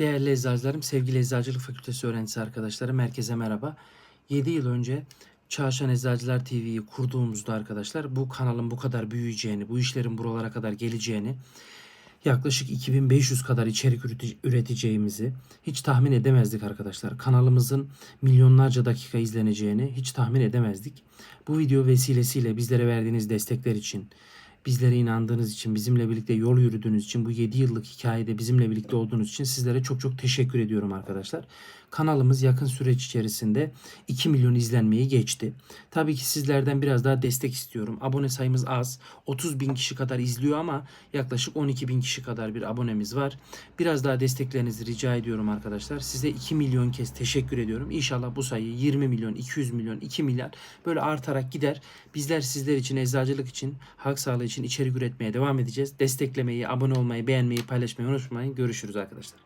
Değerli eczacılarım, sevgili Eczacılık Fakültesi öğrencisi arkadaşlarım, herkese merhaba. 7 yıl önce Çalışan Eczacılar TV'yi kurduğumuzda arkadaşlar bu kanalın bu kadar büyüyeceğini, bu işlerin buralara kadar geleceğini, yaklaşık 2500 kadar içerik üreteceğimizi hiç tahmin edemezdik arkadaşlar. Kanalımızın milyonlarca dakika izleneceğini hiç tahmin edemezdik. Bu video vesilesiyle bizlere verdiğiniz destekler için, bizlere inandığınız için, bizimle birlikte yol yürüdüğünüz için, bu 7 yıllık hikayede bizimle birlikte olduğunuz için sizlere çok çok teşekkür ediyorum arkadaşlar. Kanalımız yakın süreç içerisinde 2 milyon izlenmeyi geçti. Tabii ki sizlerden biraz daha destek istiyorum. Abone sayımız az. 30 bin kişi kadar izliyor ama yaklaşık 12 bin kişi kadar bir abonemiz var. Biraz daha desteklerinizi rica ediyorum arkadaşlar. Size 2 milyon kez teşekkür ediyorum. İnşallah bu sayı 20 milyon, 200 milyon, 2 milyar böyle artarak gider. Bizler sizler için, eczacılık için, halk sağlığı için içerik üretmeye devam edeceğiz. Desteklemeyi, abone olmayı, beğenmeyi, paylaşmayı unutmayın. Görüşürüz arkadaşlar.